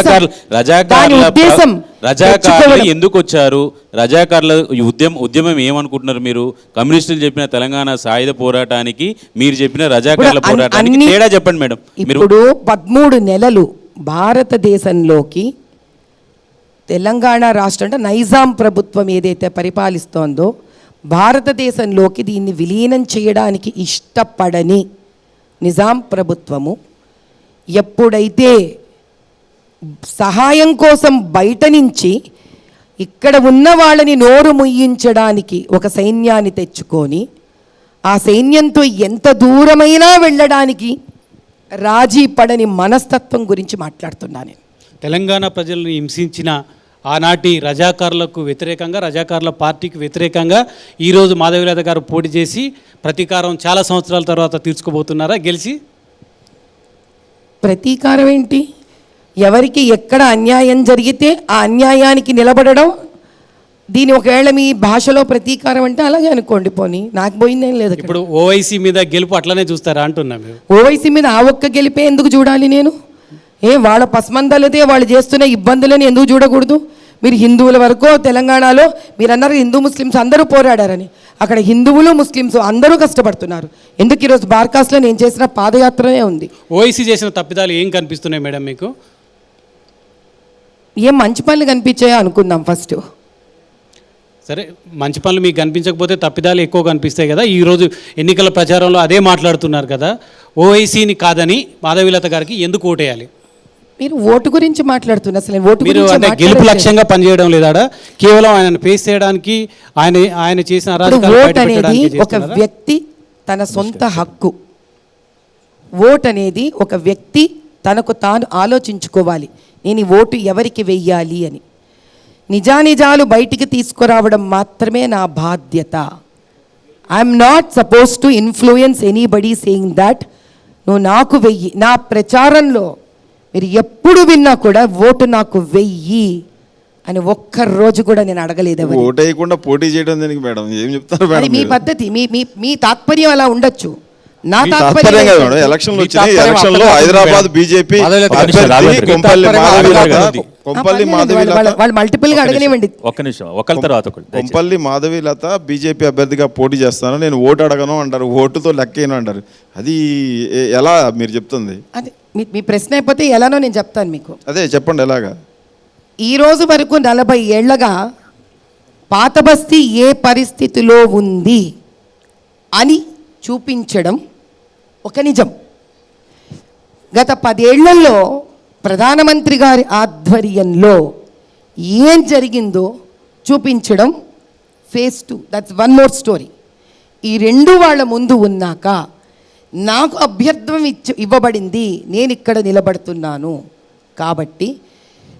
రజాకార్లు దాని రజాకార్ల ఉద్దేశం రజాకార్లు తెచ్చుకోవడం. ఎందుకు వచ్చారు రజాకార్ల ఉద్యమం ఉద్యమం ఏమనుకుంటున్నారు మీరు? కమ్యూనిస్టులు చెప్పిన తెలంగాణ సాయుధ పోరాటానికి మీరు చెప్పిన రజాకార్ల పోరాటానికి తేడా చెప్పండి మేడం. ఇప్పుడు పదమూడు నెలలు భారతదేశంలోకి తెలంగాణ రాష్ట్రం అంటే నైజాం ప్రభుత్వం ఏదైతే పరిపాలిస్తోందో భారతదేశంలోకి దీన్ని విలీనం చేయడానికి ఇష్టపడని నిజాం ప్రభుత్వము ఎప్పుడైతే సహాయం కోసం బయట నుంచి ఇక్కడ ఉన్న వాళ్ళని నోరు ముయ్యించడానికి ఒక సైన్యాన్ని తెచ్చుకొని ఆ సైన్యంతో ఎంత దూరమైనా వెళ్ళడానికి రాజీ పడని మనస్తత్వం గురించి మాట్లాడుతున్నా నేను. తెలంగాణ ప్రజలను హింసించిన ఆనాటి రజాకారులకు వ్యతిరేకంగా రజాకారుల పార్టీకి వ్యతిరేకంగా ఈరోజు మాధవీలత గారు పోటీ చేసి ప్రతీకారం చాలా సంవత్సరాల తర్వాత తీర్చుకోబోతున్నారా? గెలిచి? ప్రతీకారం ఏంటి? ఎవరికి ఎక్కడ అన్యాయం జరిగితే ఆ అన్యాయానికి నిలబడడం దీని ఒకవేళ మీ భాషలో ప్రతీకారం అంటే అలాగే అనుకోండి పోనీ. నాకు పోయిందేం లేదు. ఇప్పుడు ఓవైసీ మీద గెలుపు అట్లనే చూస్తారా అంటున్నా ఓవైసీ మీద ఆ ఒక్క గెలిపే ఎందుకు చూడాలి నేను? ఏ వాళ్ళ పసమందలతే వాళ్ళు చేస్తున్న ఇబ్బందులని ఎందుకు చూడకూడదు? మీరు హిందువుల వరకు తెలంగాణలో మీరు అన్నారు హిందూ ముస్లిమ్స్ అందరూ పోరాడారని. అక్కడ హిందువులు ముస్లిమ్స్ అందరూ కష్టపడుతున్నారు. ఎందుకు ఈరోజు బార్కాస్లో నేను చేసిన పాదయాత్రనే ఉంది. ఓవైసీ చేసిన తప్పిదాలు ఏం కనిపిస్తున్నాయి మేడం మీకు? ఏం మంచి పనులు కనిపించాయో అనుకుందాం ఫస్ట్. సరే మంచి పనులు మీకు కనిపించకపోతే తప్పిదాలు ఎక్కువ కనిపిస్తాయి కదా. ఈరోజు ఎన్నికల ప్రచారంలో అదే మాట్లాడుతున్నారు కదా. ఓవైసీని కాదని మాధవీలత గారికి ఎందుకు ఓటేయాలి? మీరు ఓటు గురించి మాట్లాడుతున్నారు అసలు ఓటు మీరు అంటే గెలుపు. లక్ష్యంగా పనిచేయడం లేదా కేవలం ఆయన ఫేస్ చేయడానికి ఆయన ఆయన చేసిన ఓట్ అనేది ఒక? వ్యక్తి తన సొంత హక్కు. ఓట్ అనేది ఒక వ్యక్తి తనకు తాను ఆలోచించుకోవాలి. నేను ఓటు ఎవరికి వెయ్యాలి అని నిజానిజాలు బయటికి తీసుకురావడం మాత్రమే నా బాధ్యత I'm not suppose to influence anybody saying that నువ్వు నాకు వెయ్యి నా ప్రచారంలో మీరు ఎప్పుడు విన్నా కూడా ఓటు నాకు వెయ్యి అని ఒక్క రోజు కూడా నేను అడగలేదు. ఓటు వేయకుండా పోటీ చేయడం దేనికి మేడం ఏం చెప్తారు అది మేడం మీ? పద్ధతి మీ మీ మీ తాత్పర్యం అలా ఉండొచ్చు నా తాత్పర్యం కాదు ఎలక్షన్లో హైదరాబాద్. బీజేపీ. కొంపల్లి మాధవి వాళ్ళ- మల్టిపుల్గా అడగనివ్వండి ఒక్క నిమిషం ఒకరి తర్వాత. కొంపల్లి మాధవి లత బీజేపీ అభ్యర్థిగా పోటీ చేస్తాను. నేను ఓటు అడగను అంటారు ఓటుతో లెక్కేను అంటారు. అది ఎలా మీరు చెప్తుంది? అదే మీ మీ ప్రశ్న అయిపోతే ఎలానో నేను చెప్తాను మీకు. అదే చెప్పండి ఎలాగా? ఈ రోజు వరకు నలభై ఏళ్ళగా పాత బస్తీ ఏ పరిస్థితిలో ఉంది అని చూపించడం ఒక నిజం. గత పదేళ్ళలో ప్రధానమంత్రి గారి ఆధ్వర్యంలో ఏం జరిగిందో చూపించడం phase two. That's one more story ఈ రెండు వాళ్ళ ముందు ఉన్నాక నాకు అభ్యర్థం ఇచ్చి ఇవ్వబడింది నేను ఇక్కడ నిలబడుతున్నాను. కాబట్టి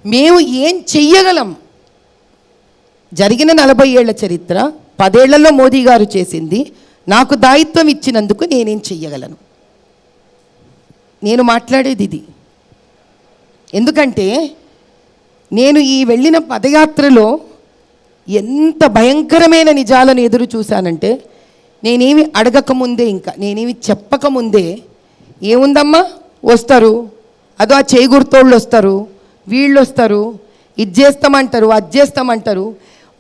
మేము ఏం చెయ్యగలం? జరిగిన నలభై ఏళ్ళ చరిత్ర పదేళ్ళలో మోదీ గారు చేసింది నాకు దాయిత్వం ఇచ్చినందుకు నేనేం చెయ్యగలను? నేను మాట్లాడేది ఇది. ఎందుకంటే నేను ఈ వెళ్ళిన పదయాత్రలో ఎంత భయంకరమైన నిజాలను ఎదురు చూశానంటే నేనేమి అడగకముందే ఇంకా నేనేమి చెప్పకముందే ఏముందమ్మా? వస్తారు. అదో ఆ చేయి గుర్తోళ్ళు వస్తారు. వీళ్ళు వస్తారు ఇది చేస్తామంటారు అది చేస్తామంటారు.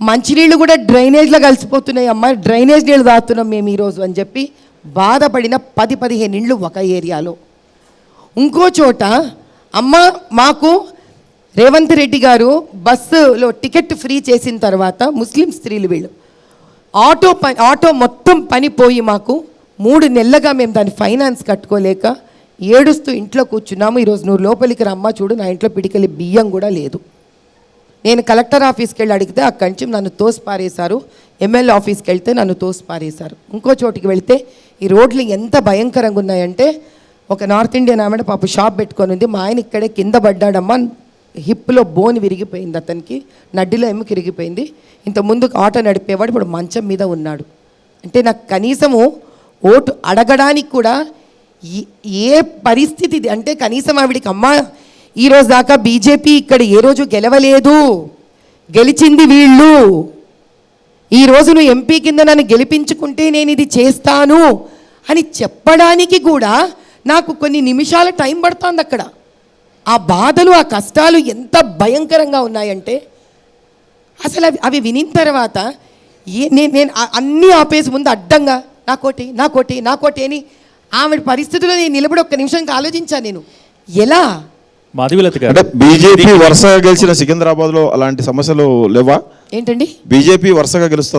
మంచినీళ్ళు కూడా డ్రైనేజ్లో కలిసిపోతున్నాయి అమ్మా. డ్రైనేజ్ నీళ్ళు దాతున్నాం మేము ఈరోజు అని చెప్పి బాధపడిన పది పదిహేను ఇళ్ళు ఒక ఏరియాలో. ఇంకో చోట అమ్మ మాకు రేవంత్ రెడ్డి గారు బస్సులో టికెట్ ఫ్రీ చేసిన తర్వాత ముస్లిం స్త్రీలు వీళ్ళు. ఆటో పని ఆటో మొత్తం పని పోయి మాకు మూడు నెలలుగా మేము దాని ఫైనాన్స్ కట్టుకోలేక ఏడుస్తూ ఇంట్లో కూర్చున్నాము. ఈరోజు నువ్వు లోపలికి రమ్మా చూడు నా ఇంట్లో పిడికెళ్ళి బియ్యం కూడా లేదు. నేను కలెక్టర్ ఆఫీస్కి వెళ్ళి అడిగితే అక్కడి నుంచి నన్ను తోసిపారేశారు. ఎమ్మెల్యే ఆఫీస్కి వెళ్తే నన్ను తోసిపారేశారు. ఇంకో చోటికి వెళితే ఈ రోడ్లు ఎంత భయంకరంగా ఉన్నాయంటే ఒక నార్త్ ఇండియన్ ఆమె పాప షాప్ పెట్టుకొని ఉంది. మా ఆయన ఇక్కడే కింద పడ్డాడమ్మా. హిప్లో బోన్ విరిగిపోయింది అతనికి. నడ్డిలో ఎముక విరిగిపోయింది. ఇంత ముందుకు ఆటో నడిపేవాడు ఇప్పుడు మంచం మీద ఉన్నాడు. అంటే నాకు కనీసము ఓటు అడగడానికి కూడా ఈ- ఏ పరిస్థితి అంటే కనీసం ఆవిడికి అమ్మా ఈరోజు దాకా బీజేపీ ఇక్కడ ఏ రోజు గెలవలేదు. గెలిచింది వీళ్ళు. ఈ నువ్వు ఎంపీ కింద నన్ను గెలిపించుకుంటే నేను ఇది చేస్తాను అని చెప్పడానికి కూడా నాకు కొన్ని నిమిషాల టైం పడుతుంది అక్కడ. ఆ బాధలు ఆ కష్టాలు ఎంత భయంకరంగా ఉన్నాయంటే అసలు అవి అవి వినిన తర్వాత ఏ నేను నేను ఆ- అన్నీ ఆపేసి ముందు అడ్డంగా నా కోటి నా కోటి నా కోటి అని ఆవిడ పరిస్థితిలో నేను నిలబడి ఒక్క నిమిషంకి ఆలోచించాను నేను. ఎలా? అంటే బీజేపీ వరుసగా గెలిచిన సికింద్రాబాద్లో అలాంటి సమస్యలు లేవా? ఏంటండి? బీజేపీ వరుసగా గెలుస్తుంది.